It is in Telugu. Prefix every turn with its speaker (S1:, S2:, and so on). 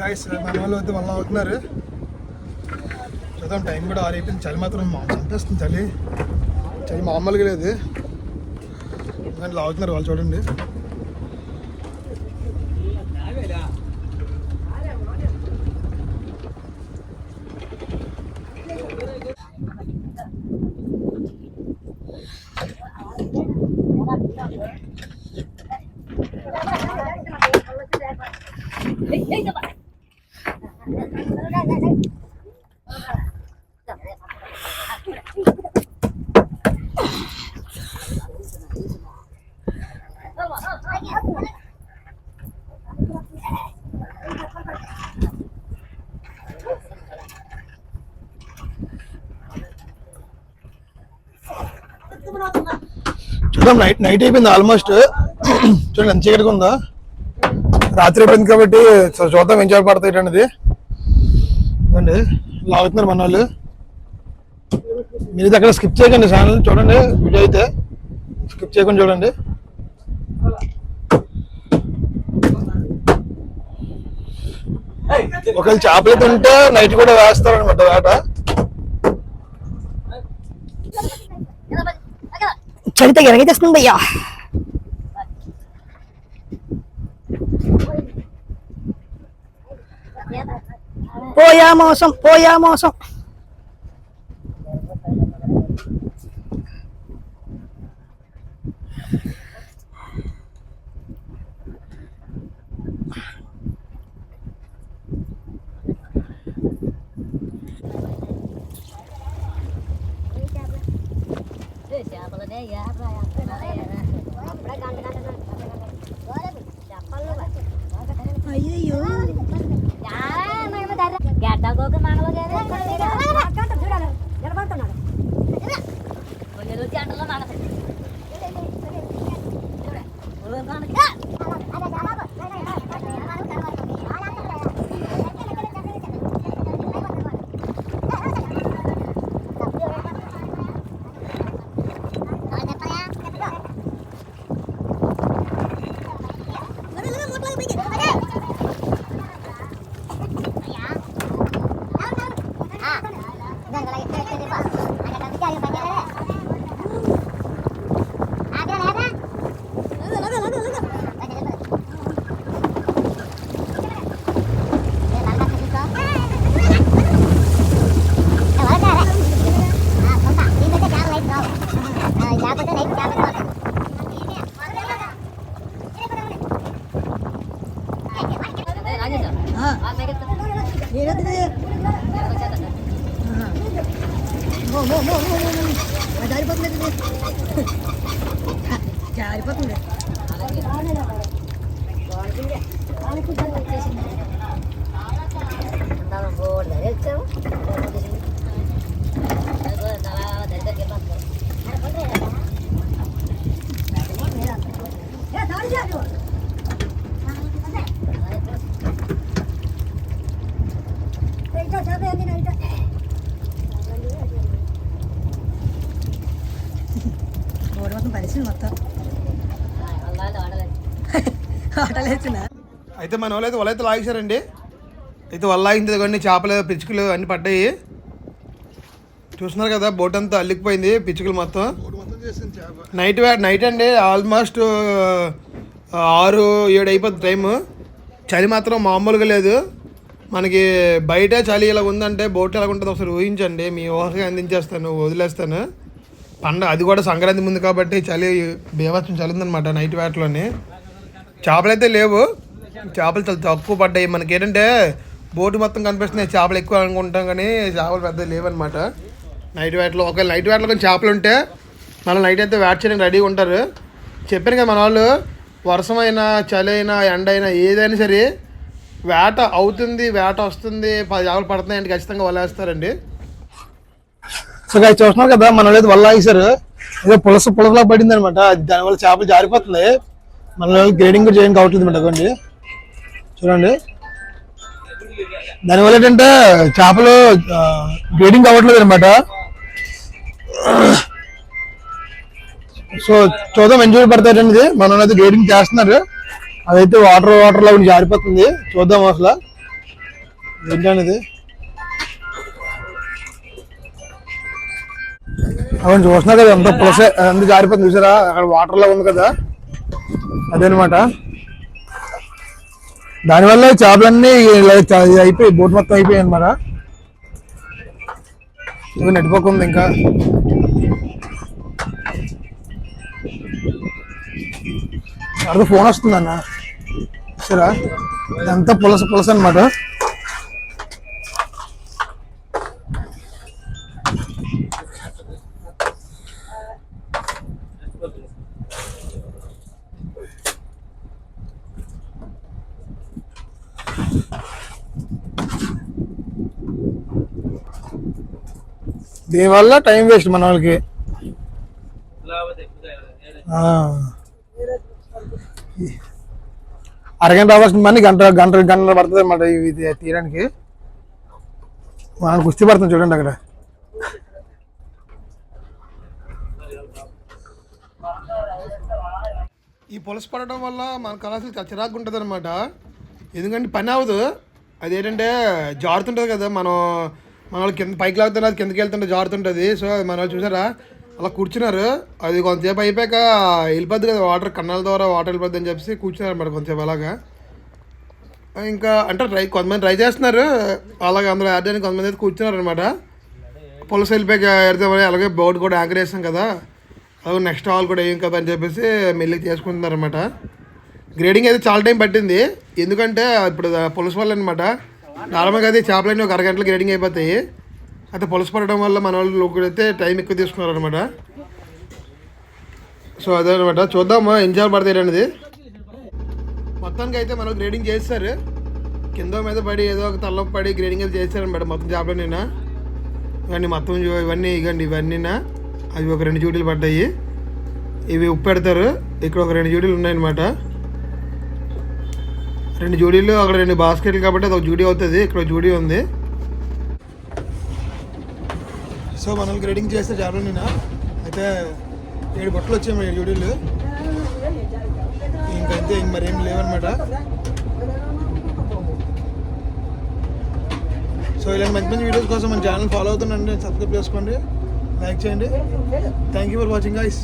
S1: గాయస్ మన వాళ్ళు అయితే మళ్ళీ అవుతున్నారు. చూద్దాం టైం కూడా ఆరైపోయింది. చలి మాత్రం మా చంపేస్తుంది చలి. చలి మామూలుగా లేదు. కానీ లాగుతున్నారు వాళ్ళు చూడండి. చూద్దాం నైట్ నైట్ అయిపోయింది ఆల్మోస్ట్ చూడండి ఎంత చీకటిగా ఉందా. రాత్రి అయిపోయింది కాబట్టి చూద్దాం ఏం చేపడతాయి అనేది. చూడండి. లాగుతున్నారు మన వాళ్ళు మీరు అక్కడ స్కిప్ చేయకండి ఛానల్ చూడండి వీడియో అయితే. స్కిప్ చేయకుండా చూడండి. ఒకవేళ చేపలు అయితే ఉంటే నైట్ కూడా వేస్తారనమాట వేట.
S2: చరిత ఎరగేస్తుంది అయ్యా. పోయా మోసం పోయా మోసం అయ్యో
S3: గడ్డగోక మనవ గంటలో మనసు
S2: ఏదైతే మో మో మో మో మో మో. అది జారిపోతుంది ఇది. జారిపోతుంది రోడ్డు మొత్తం. వేసిన
S1: అయితే మన వాళ్ళు అయితే వల అయితే లాగేశారండి. అయితే వల లాగింది కొన్ని చేపలు పిచ్చుకలు అన్ని పడ్డాయి. చూస్తున్నారు కదా బోట్ అంతా అల్లికిపోయింది పిచ్చుకలు మొత్తం. నైట్ నైట్ అండి ఆల్మోస్ట్ ఆరు ఏడు అయిపోతుంది టైము చలి మాత్రం మామూలుగా లేదు. మనకి బయట చలి ఇలా ఉందంటే బోట్ ఎలా ఉంటుందో ఒకసారి ఊహించండి. మీ ఊహకి అందించేస్తాను వదిలేస్తాను. పండ అది కూడా సంక్రాంతి ముందు కాబట్టి చలి బీభత్సం చలి ఉందనమాట నైట్ వేటలోని. చేపలు అయితే లేవు. చేపలు చాలా తక్కువ పడ్డాయి. మనకి ఏంటంటే బోటు మొత్తం కనిపిస్తున్నాయి. చేపలు ఎక్కువ అనుకుంటాం కానీ చేపలు పెద్ద లేవన్నమాట. నైట్ వేటలో ఒకవేళ నైట్ వేటలో కొన్ని చేపలు ఉంటే మళ్ళీ నైట్ అయితే వేట చేయడానికి రెడీగా ఉంటారు. చెప్పాను కదా మన వాళ్ళు వర్షం అయినా చలి అయినా ఎండ అయినా ఏదైనా సరే వేట అవుతుంది వేట వస్తుంది పది చేపలు పడుతున్నాయంటే ఖచ్చితంగా వలేస్తారండి సో అది చూస్తున్నారు కదా మనం లేదు వల్ల వేసారు ఏదో పులస పులసలా పడింది అనమాట దానివల్ల చేపలు జారిపోతుంది మన గ్రేడింగ్ కూడా చేయడానికి అవట్లేదు అనమాట అదండి చూడండి. దానివల్ల ఏంటంటే చేపలు గ్రేడింగ్ అవ్వట్లేదు అనమాట సో చూద్దాం ఎంజాయ్ పడతారండి ఇది మనం అయితే గ్రేడింగ్ చేస్తున్నారు. అదైతే వాటర్ వాటర్ లాగా జారిపోతుంది. చూద్దాం అసలు. ఏంటండి అవును చూస్తున్నా కదా ఎంత పులసే ఎంత జారిపోతుంది చూసారా? అక్కడ వాటర్లో ఉంది కదా. అదేనమాట. దానివల్ల చేపలన్నీ అయిపోయి బోట్ మొత్తం అయిపోయాయి అనమాట ఇవి నెట్టిపోకుంది ఇంకా. అక్కడ ఫోన్ వస్తుంది అన్న సరే ఎంత పులస పులస అనమాట దీనివల్ల టైం వేస్ట్ మన వాళ్ళకి. అరగంట రావాల్సిన పని గంట గంట గంటలు పడుతుంది అన్నమాట ఇవి ఇది తీయడానికి. మనం కుస్తీ పడుతుంది చూడండి అక్కడ. ఈ పులస పడడం వల్ల మనకు అసలు చాలా చిరాకు ఉంటుంది అనమాట ఎందుకంటే పని అవ్వదు అదేంటంటే జారుతుంటుంది కదా మనం మన వాళ్ళు కింద పైకి లాగుతున్నా అది కిందకి వెళ్తుంటే జారుతుంటుంది. సో మన వాళ్ళు చూసారా? అలా కూర్చున్నారు. అది కొంతసేపు అయిపోయాక వెళ్ళిపోద్ది కదా వాటర్ కన్నాల ద్వారా వాటర్ వెళ్ళిపోద్ది అని చెప్పేసి కూర్చున్నారు అన్నమాట కొంతసేపు అలాగా. ఇంకా అంటే ట్రై కొంతమంది ట్రై చేస్తున్నారు. అలాగే అందులో యాడ్ చేయడానికి కొంతమంది అయితే కూర్చున్నారు అనమాట పులస వెళ్ళిపోయాక ఎడితే అలాగే బోర్డు కూడా యాంకర్ వేసాం కదా. అలాగే నెక్స్ట్ హాల్ కూడా ఏం కదా అని చెప్పేసి మెల్లికి చేసుకుంటున్నారు అనమాట గ్రేడింగ్ అయితే చాలా టైం పట్టింది. ఎందుకంటే ఇప్పుడు పులస వల్ల అనమాట నార్మల్గా అయితే చేపలన్నీ ఒక అరగంటలో గ్రేడింగ్ అయిపోతాయి. అయితే పులస పడడం వల్ల మన వాళ్ళు కూడా అయితే టైం ఎక్కువ తీసుకున్నారు అనమాట సో అదే అనమాట చూద్దాము ఎంజాయ్ పడతాయి అనేది. మొత్తానికి అయితే మనం గ్రేడింగ్ చేస్తారు. కింద మీద పడి ఏదో ఒక తల్లం పడి గ్రేడింగ్ అయితే చేస్తారనమాట మొత్తం చేపలన్నీనా ఇవన్నీ మొత్తం ఇవన్నీ ఇవ్వండి ఇవన్నీనా. అవి ఒక రెండు జూడీలు పడ్డాయి. ఇవి ఉప్పు పెడతారు ఇక్కడ ఒక రెండు జూడీలు ఉన్నాయన్నమాట. రెండు జూడీలు అక్కడ రెండు బాస్కెట్లు కాబట్టి అది ఒక జూడీ అవుతుంది. ఇక్కడ ఒక జూడీ ఉంది. సో మనం గ్రేడింగ్ చేస్తే చేపలు నిన్న. అయితే ఏడు బట్టలు వచ్చాయి ఏడు జూడీలు. ఇంకైతే ఇంక మరేం లేవన్నమాట. సో ఇలాంటి మంచి మంచి వీడియోస్ కోసం మన ఛానల్ ఫాలో అవుతుండండి. సబ్స్క్రైబ్ చేసుకోండి. లైక్ చేయండి. Thank you for watching guys